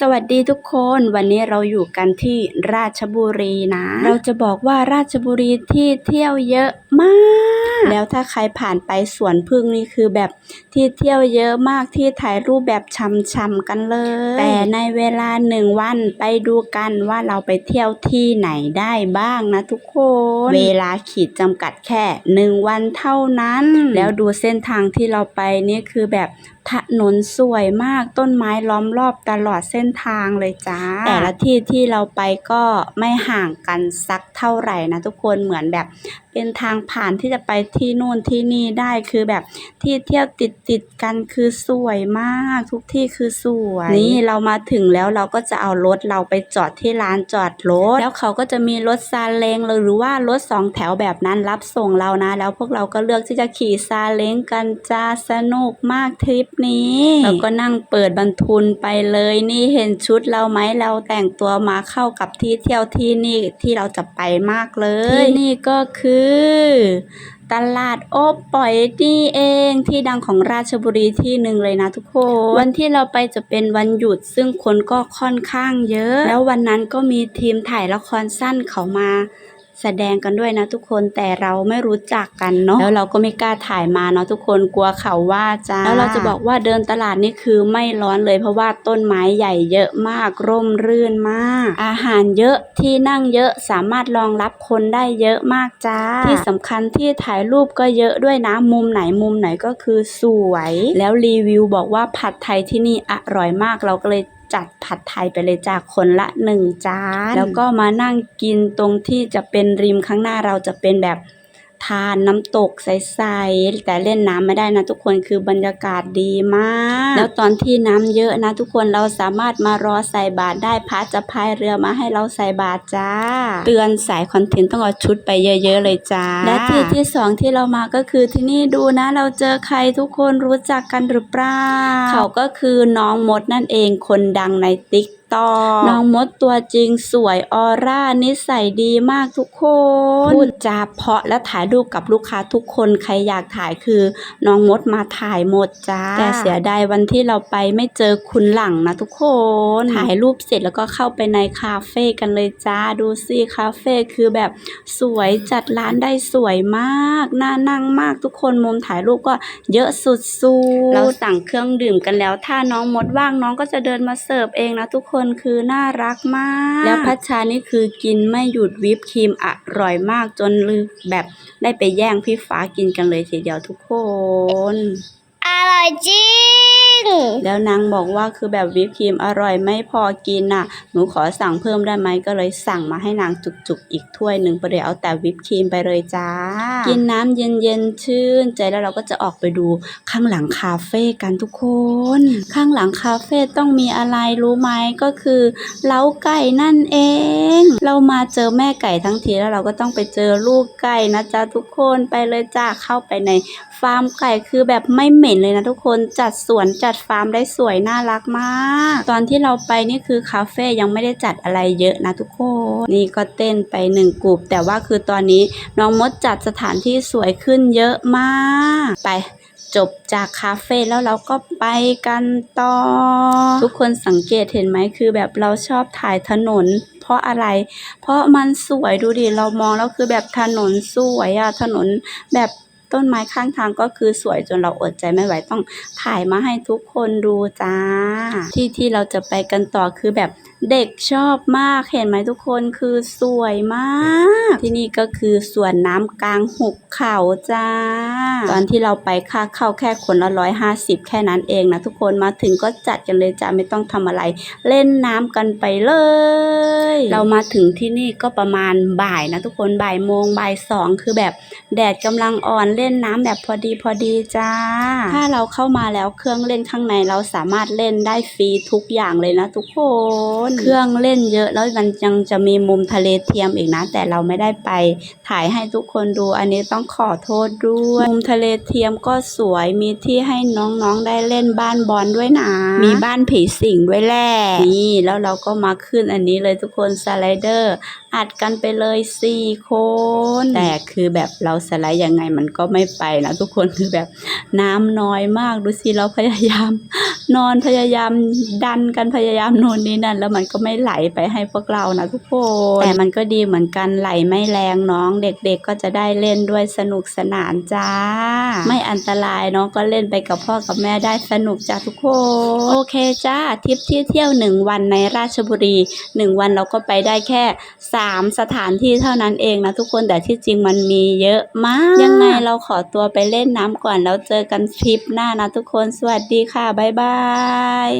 สวัสดีทุกคนวันนี้เราอยู่กันที่ราชบุรีนะ เราจะบอกว่าราชบุรีที่เที่ยวเยอะมาก แล้วถ้าใครผ่านไปสวนพึ่งนี่คือแบบที่เที่ยวเยอะมากที่ถ่ายรูปแบบช่ำๆกันเลย แต่ในเวลาหนึ่งวันไปดูกันว่าเราไปเที่ยวที่ไหนได้บ้างนะทุกคน เวลาขีดจำกัดแค่หนึ่งวันเท่านั้น แล้วดูเส้นทางที่เราไปนี่คือแบบ ถนนสวยมากต้นไม้ล้อมรอบตลอดเส้นทางเลยจ้า แต่ละที่ที่เราไปก็ไม่ห่างกันสักเท่าไหร่นะทุกคนเหมือนแบบ เป็นทางผ่านที่จะไปที่นู่นที่นี่ได้คือแบบที่เที่ยวติดติดกันคือสวยมากทุกที่คือสวย นี่เรามาถึงแล้วเราก็จะเอารถเราไปจอดที่ลานจอดรถ แล้วเขาก็จะมีรถซาเล้งหรือว่ารถสองแถวแบบนั้นรับส่งเรานะ แล้วพวกเราก็เลือกที่จะขี่ซาเล้งกันจ้าสนุกมากทริปนี้เราก็นั่งเปิดบรรทุนไปเลยนี่เห็นชุดเราไหมเราแต่งตัวมาเข้ากับที่เที่ยวที่นี่ที่เราจะไปมากเลยที่นี่ก็คือตลาดโอบปล่อยนี่เองที่ดังของราชบุรีที่หนึ่งเลยนะทุกคน วันที่เราไปจะเป็นวันหยุดซึ่งคนก็ค่อนข้างเยอะ แล้ววันนั้นก็มีทีมถ่ายละครสั้นเขามา แสดงกันด้วยนะทุกคนแต่เราไม่รู้จักกันเนาะแล้วเราก็ไม่กล้าถ่ายมาเนาะทุกคนกลัวเขาว่าจ้าแล้วเราจะบอกว่าเดินตลาดนี่คือไม่ร้อนเลยเพราะว่าต้นไม้ใหญ่เยอะมากร่มรื่นมาก อาหารเยอะที่นั่งเยอะสามารถรองรับคนได้เยอะมากจ้า ที่สำคัญที่ถ่ายรูปก็เยอะด้วยนะมุมไหนมุมไหนก็คือสวย แล้วรีวิวบอกว่าผัดไทยที่นี่อร่อยมากเราก็เลย จัดผัดไทยไปเลยจากคนละหนึ่งจาน แล้วก็มานั่งกินตรงที่จะเป็นริมข้างหน้าเราจะเป็นแบบ ทานน้ำตกใสๆแต่เล่นน้ำไม่ได้นะทุกคนคือบรรยากาศดีมาก แล้วตอนที่น้ำเยอะนะ ทุกคนเราสามารถมารอใส่บาตรได้พระจะพายเรือมาให้เราใส่บาตรจ้า เตือนสายคอนเทนต์ต้องเอาชุดไปเยอะ ๆ เลยจ้า และที่ที่สองที่เรามาก็คือที่นี่ดูนะ เราเจอใครทุกคนรู้จักกันหรือเปล่าเขาก็คือน้องมดนั่นเองคนดังในติ๊กต็อกน้องมดตัวจริงสวยออร่านิสัยดีมากทุกคน พูดจาเพราะและถ่ายรูปกับลูกค้าทุกคนใครอยากถ่ายคือ น้องมดมาถ่ายหมดจ้า แต่เสียดายวันที่เราไปไม่เจอคุณหลังนะทุกคน ถ่ายรูปเสร็จแล้วก็เข้าไปในคาเฟ่กันเลยจ้าดูสิคาเฟ่คือแบบสวยจัดร้านได้สวยมากน่านั่งมากทุกคนมุมถ่ายรูปก็เยอะสุดๆเราสั่งเครื่องดื่มกันแล้ว ถ้าน้องมดว่างน้องก็จะเดินมาเสิร์ฟเองนะทุกคนคือน่ารักมาก แล้วพัชชานี่คือกินไม่หยุดวิปครีมอร่อยมากจนลืมแบบได้ไปแย่งพี่ฟ้ากินกันเลยทีเดียวทุกคน อร่อยจริง แล้วนางบอกว่าคือแบบวิปครีมอร่อยไม่พอกินน่ะ หนูขอสั่งเพิ่มได้ไหมก็เลยสั่งมาให้นางจุกๆอีกถ้วยหนึ่งไปเดี๋ยเอาแต่วิปครีมไปเลยจ้า กินน้ำเย็นๆชื่น ใจแล้วเราก็จะออกไปดูข้างหลังคาเฟ่กันทุกคน ข้างหลังคาเฟ่ต้องมีอะไรรู้ไหมก็คือเล้าไก่นั่นเอง เรามาเจอแม่ไก่ทั้งทีแล้วเราก็ต้องไปเจอลูกไก่นะจ๊ะทุกคนไปเลยจ้าเข้าไปในาร์มไก่คือแบบไม่เหม็นเลยนะทุกคนจัดสวนจัดฟาร์มได้สวยน่ารักมาก ตอนที่เราไปนี่คือคาเฟ่ยังไม่ได้จัดอะไรเยอะนะทุกคนนี่ก็เต้นไปหนึ่งกลุ่มแต่ว่าคือตอนนี้น้องมดจัดสถานที่สวยขึ้นเยอะมากไปจบจากคาเฟ่แล้วเราก็ไปกันต่อ ทุกคนสังเกตเห็นไหมคือแบบเราชอบถ่ายถนน เพราะอะไร เพราะมันสวยดูดิเรามองแล้วคือแบบถนนสวยอะถนนแบบ ต้นไม้ข้างทางก็คือสวยจนเราอดใจไม่ไหวต้องถ่ายมาให้ทุกคนดูจ้า ที่ที่เราจะไปกันต่อคือแบบเด็กชอบมากเห็นไหมทุกคนคือสวยมาก ที่นี่ก็คือสวนน้ำกลางหุบเขาจ้า ตอนที่เราไปค่าเข้าแค่คนละร้อยห้าสิบแค่นั้นเองนะทุกคนมาถึงก็จัดกันเลยจ้าไม่ต้องทำอะไร เล่นน้ำกันไปเลย เรามาถึงที่นี่ก็ประมาณบ่ายนะทุกคนบ่ายโมงบ่ายสองคือแบบแดดกำลังอ่อนเล่นน้ำแบบพอดีพอดีจ้า ถ้าเราเข้ามาแล้วเครื่องเล่นข้างในเราสามารถเล่นได้ฟรีทุกอย่างเลยนะทุกคน เครื่องเล่นเยอะแล้วมันยังจะมีมุมทะเลเทียมอีกนะ แต่เราไม่ได้ไปถ่ายให้ทุกคนดูอันนี้ต้องขอโทษด้วยมุมทะเลเทียมก็สวยมีที่ให้น้องๆได้เล่นบ้านบอลด้วยนะ มีบ้านผีสิงด้วยแหละนี่แล้วเราก็มาขึ้นอันนี้เลยทุกคนสไลเดอร์อัดกันไปเลยสี่คนแต่คือแบบเราสไลด์ยังไงมันก็ไม่ไปนะทุกคนคือแบบน้ำน้อยมากดูสิเราพยายามนอนพยายามดันกันพยายามโน่นนี่นั่นแล้วมันก็ไม่ไหลไปให้พวกเรานะทุกคนแต่มันก็ดีเหมือนกันไหลไม่แรงน้องเด็กๆก็จะได้เล่นด้วยสนุกสนานจ้าไม่อันตรายน้องก็เล่นไปกับพ่อกับแม่ได้สนุกจ้าทุกคน โอเคจ้าทริปที่เที่ยวหนึ่งวันในราชบุรีหนึ่งวันเราก็ไปได้แค่สามสถานที่เท่านั้นเองนะทุกคนแต่ที่จริงมันมีเยอะมาก ยังไงเราขอตัวไปเล่นน้ำก่อนแล้วเจอกันทริปหน้านะทุกคนสวัสดีค่ะบ๊ายบาย